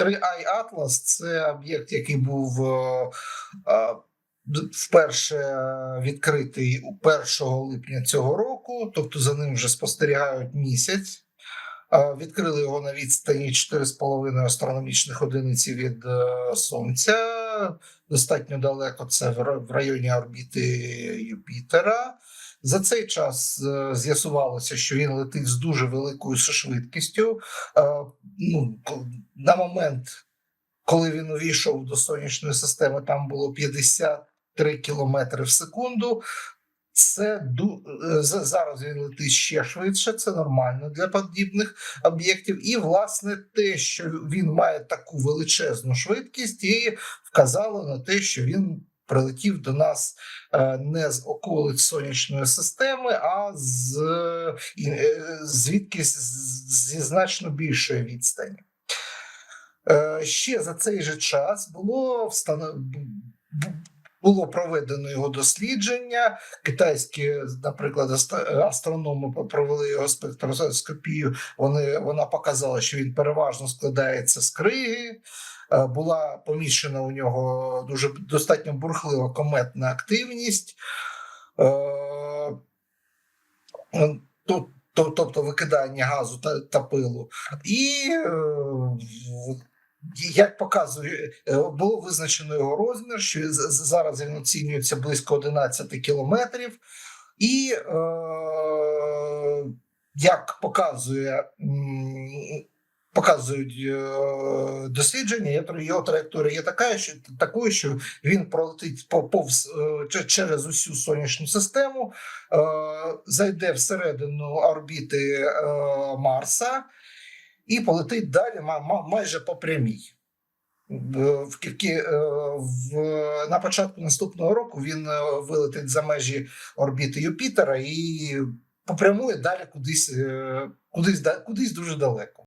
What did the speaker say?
3i Atlas це об'єкт, який був е, вперше відкритий у 1 липня цього року, тобто за ним вже спостерігають місяць. Відкрили його на відстані 4,5 астрономічних одиниці від е, Достатньо далеко це в районі орбіти Юпітера. За цей час е, з'ясувалося, що він летить з дуже великою швидкістю. Е, Ну, на момент, коли він увійшов до сонячної системи, там було 53 кілометри в секунду. Це е, зараз він летить ще швидше, це нормально для подібних об'єктів. І власне те, що він має таку величезну швидкість, і вказало на те, що він прилетів до нас е, не з околиць сонячної системи, а з е, звідки зі значно більшої відстані. Ще за цей же час було встано... бу- було проведено його дослідження. Китайські, наприклад, аст- астрономи провели його спектроскопію. Вони вона показала, що він переважно складається з криги. Е, Була поміщена у нього дуже достатньо бурхлива кометна активність. Е, то- Тобто викидання газу та, та пилу. І е, як показує, е, було визначено його розмір, що зараз він оцінюється близько 11 кілометрів. І е, як показує, показують е, дослідження, його траєкторія є така, що такою, що він пролетить повз через усю сонячну систему, зайде всередину орбіти Марса і полетить далі ма- ма- майже по прямій. В, кількі е, в, на початку наступного року він е, вилетить за межі орбіти Юпітера і попрямує далі кудись, е, кудись, кудись дуже далеко.